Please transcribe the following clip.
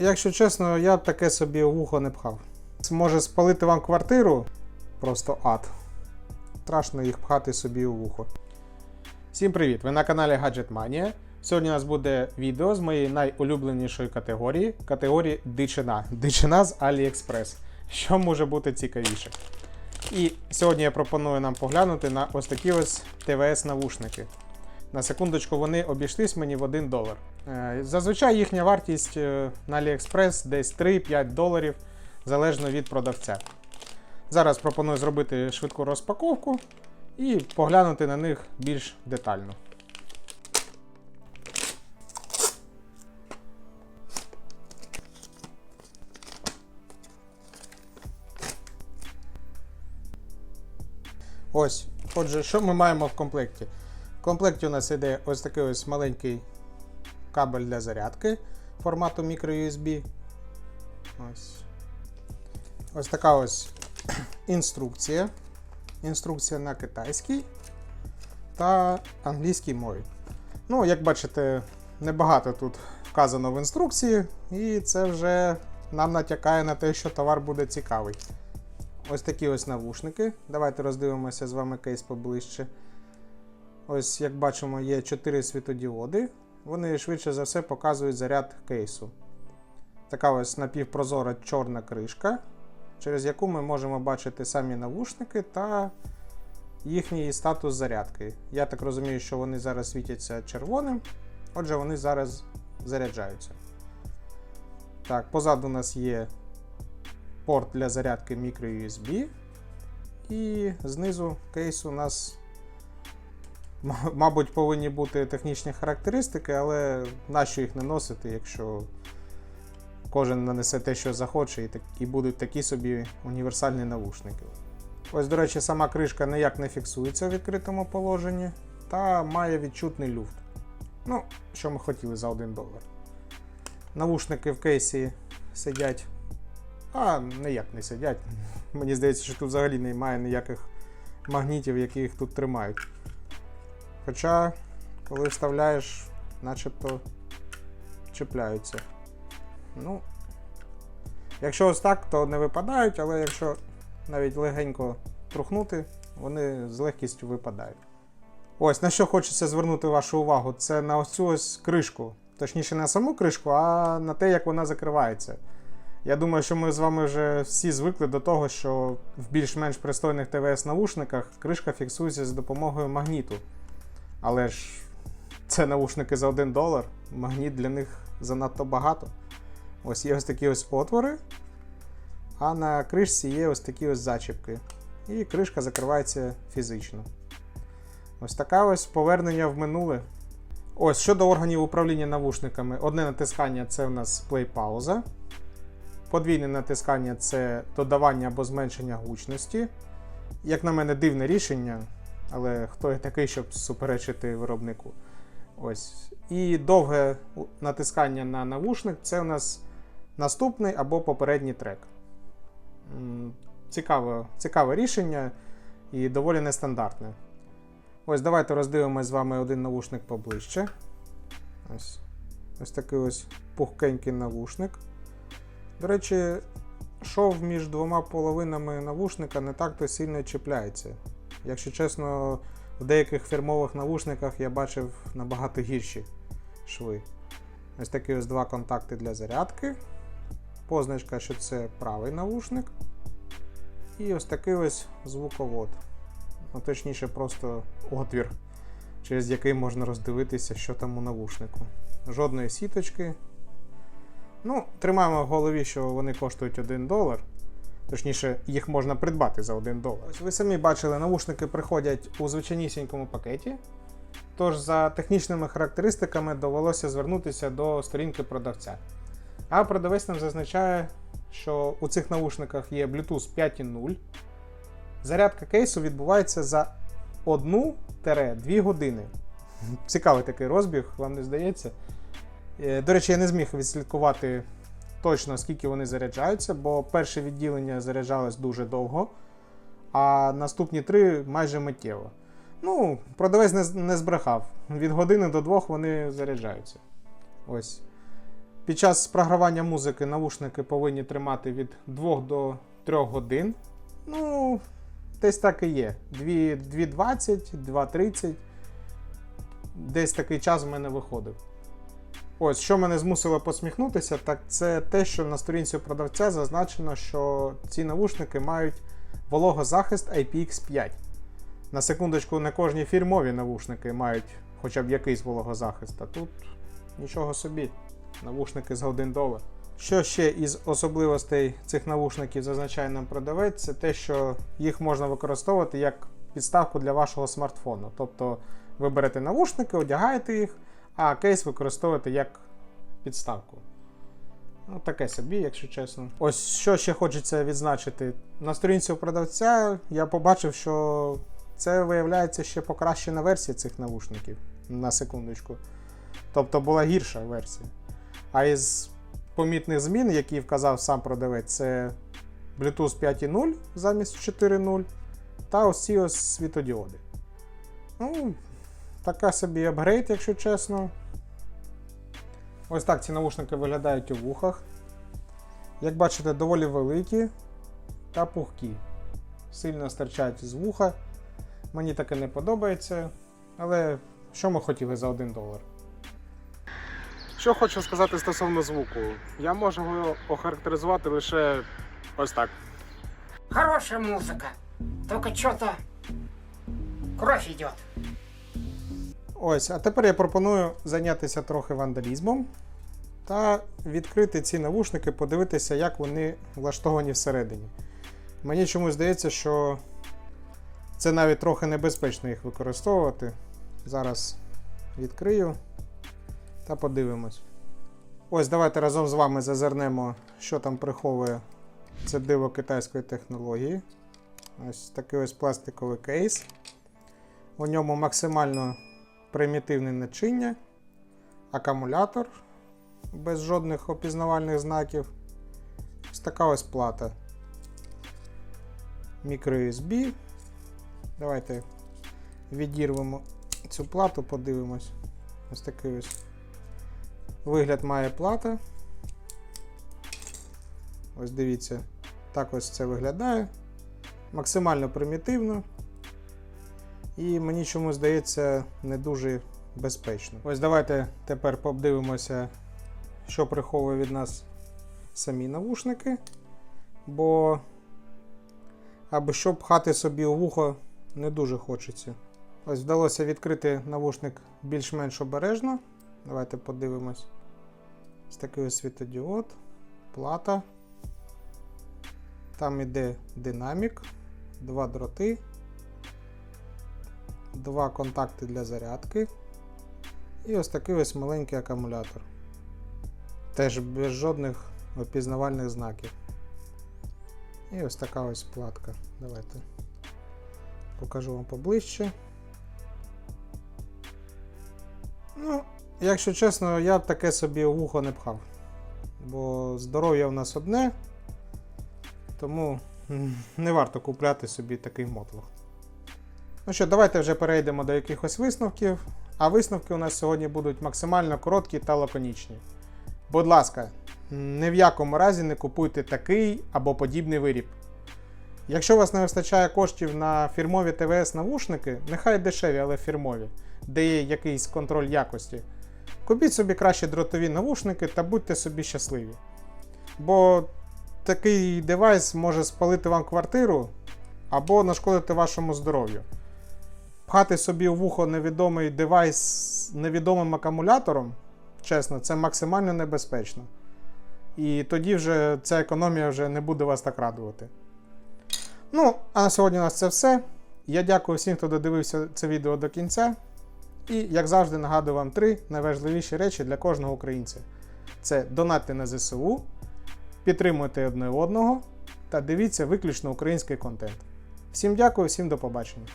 якщо чесно, я таке собі вухо не пхав. Це Може спалити вам квартиру, просто ад. Страшно їх пхати собі у вухо. Всім привіт! Ви на каналі Gadget Mania. Сьогодні у нас буде відео з моєї найулюбленішої категорії категорії дичина. Дичина з AliExpress. Що може бути цікавіше? І сьогодні я пропоную нам поглянути на ось такі ось ТВС-навушники. На секундочку, вони обійшлись мені в 1 долар. Е, Зазвичай їхня вартість е, на AliExpress десь 3-5 доларів, залежно від продавця. Зараз пропоную зробити швидку розпаковку і поглянути на них більш детально. Ось, отже, що ми маємо в комплекті? В комплекті у нас іде ось такий ось маленький кабель для зарядки формату microUSB. Ось. Ось така ось інструкція. Інструкція на китайській та англійській мові. Ну, як бачите, небагато тут вказано в інструкції, і це вже нам натякає на те, що товар буде цікавий. Ось такі ось навушники. Давайте роздивимося з вами кейс поближче. Ось, як бачимо, є 4 світодіоди. Вони швидше за все показують заряд кейсу. Така ось напівпрозора чорна кришка, через яку ми можемо бачити самі навушники та їхній статус зарядки. Я так розумію, що вони зараз світяться червоним, отже, вони зараз заряджаються. Так, позаду у нас є порт для зарядки microUSB. І знизу кейсу у нас, мабуть, повинні бути технічні характеристики, але нащо їх не носити, якщо кожен нанесе те, що захоче, і, так, і будуть такі собі універсальні навушники. Ось, до речі, сама кришка ніяк не фіксується в відкритому положенні та має відчутний люфт. Ну, що ми хотіли за 1 долар. Навушники в кейсі сидять а ніяк не сидять. Мені здається, що тут взагалі немає ніяких магнітів, які їх тут тримають. Хоча, коли вставляєш, начебто чіпляються. Ну, якщо ось так, то не випадають, але якщо навіть легенько трухнути, вони з легкістю випадають. Ось на що хочеться звернути вашу увагу, це на ось цю ось кришку. Точніше, не на саму кришку, а на те, як вона закривається. Я думаю, що ми з вами вже всі звикли до того, що в більш-менш пристойних ТВС-навушниках кришка фіксується з допомогою магніту. Але ж це навушники за 1 долар, магніт для них занадто багато. Ось є ось такі ось отвори, а на кришці є ось такі ось зачіпки. І кришка закривається фізично. Ось така ось повернення в минуле. Ось щодо органів управління навушниками, одне натискання це у нас плей-пауза. Подвійне натискання це додавання або зменшення гучності. Як на мене, дивне рішення, але хто я такий, щоб суперечити виробнику. Ось. І довге натискання на навушник це у нас наступний або попередній трек. Цікаве, цікаве рішення і доволі нестандартне. Ось давайте роздивимось з вами один навушник поближче. Ось, ось такий ось пухкенький навушник. До речі, шов між двома половинами навушника не так-то сильно чіпляється. Якщо чесно, в деяких фірмових навушниках я бачив набагато гірші шви. Ось такі ось два контакти для зарядки. Позначка, що це правий навушник. І ось такий ось звуковод. Ну, точніше, просто отвір, через який можна роздивитися, що там у навушнику. Жодної сіточки, Ну, тримаємо в голові, що вони коштують 1 долар. Точніше, їх можна придбати за 1 долар. Ось ви самі бачили, навушники приходять у звичайнісінькому пакеті. Тож за технічними характеристиками довелося звернутися до сторінки продавця. А продавець нам зазначає, що у цих навушниках є Bluetooth 5.0. Зарядка кейсу відбувається за 1-2 години. Цікавий такий розбіг, вам не здається? Е, До речі, я не зміг відслідкувати точно, скільки вони заряджаються, бо перше відділення заряджалось дуже довго, а наступні три майже миттєво. Ну, продавець не, не збрехав. Від години до двох вони заряджаються. Ось. Під час програвання музики навушники повинні тримати від 2 до 3 годин. Ну, десь так і є. 2.20, 2.30. Десь такий час в мене виходив. Ось, що мене змусило посміхнутися, так це те, що на сторінці продавця зазначено, що ці навушники мають вологозахист IPX5. На секундочку, не кожні фірмові навушники мають хоча б якийсь вологозахист, а тут нічого собі. Навушники за 1 долар. Що ще із особливостей цих навушників зазначає нам продавець, це те, що їх можна використовувати як підставку для вашого смартфону. Тобто ви берете навушники, одягаєте їх, а кейс використовуєте як підставку. Ну, таке собі, якщо чесно. Ось що ще хочеться відзначити. На сторінці у продавця я побачив, що це виявляється ще покращена версія цих навушників. На секундочку. Тобто була гірша версія. А із помітних змін, які вказав сам продавець, це Bluetooth 5.0 замість 4.0 та ось ці ось світодіоди. Ну, така собі апгрейд, якщо чесно. Ось так ці наушники виглядають у вухах. Як бачите, доволі великі та пухкі. Сильно стирчать з вуха. Мені таке не подобається. Але що ми хотіли за 1 долар? Що хочу сказати стосовно звуку. Я можу його охарактеризувати лише ось так. Хорошая музыка. Только что-то кровь идет. Ось, а тепер я пропоную зайнятися трохи вандалізмом та відкрити ці навушники, подивитися, як вони влаштовані всередині. Мені чомусь здається, що це навіть трохи небезпечно їх використовувати. Зараз відкрию та подивимось. Ось давайте разом з вами зазирнемо, що там приховує це диво китайської технології. Ось такий ось пластиковий кейс. У ньому максимально примітивне начиння, акумулятор без жодних опізнавальних знаків. Ось така ось плата. MicroUSB. Давайте відірвемо цю плату, подивимось. Ось такий ось вигляд має плата. Ось дивіться, так ось це виглядає. Максимально примітивно. І мені чому здається не дуже безпечно. Ось давайте тепер подивимося, що приховує від нас самі навушники. Бо аби що пхати собі у вухо не дуже хочеться. Ось вдалося відкрити навушник більш-менш обережно. Давайте подивимось. Ось такий ось світодіод, плата. Там іде динамік, два дроти, два контакти для зарядки. І ось такий ось маленький акумулятор. Теж без жодних опізнавальних знаків. І ось така ось платка. Давайте покажу вам поближче. Ну, якщо чесно, я таке собі вухо не пхав. Бо здоров'я в нас одне, тому не варто купляти собі такий мотлох. Ну що, давайте вже перейдемо до якихось висновків. А висновки у нас сьогодні будуть максимально короткі та лаконічні. Будь ласка, ні в якому разі не купуйте такий або подібний виріб. Якщо у вас не вистачає коштів на фірмові ТВС навушники, нехай дешеві, але фірмові, де є якийсь контроль якості, купіть собі краще дротові навушники та будьте собі щасливі. Бо такий девайс може спалити вам квартиру або нашкодити вашому здоров'ю. Пхати собі у вухо невідомий девайс з невідомим акумулятором, чесно, це максимально небезпечно. І тоді вже ця економія вже не буде вас так радувати. Ну, а на сьогодні у нас це все. Я дякую всім, хто додивився це відео до кінця. І, як завжди, нагадую вам три найважливіші речі для кожного українця: це донатьте на ЗСУ, підтримуйте одне одного та дивіться виключно український контент. Всім дякую, всім до побачення.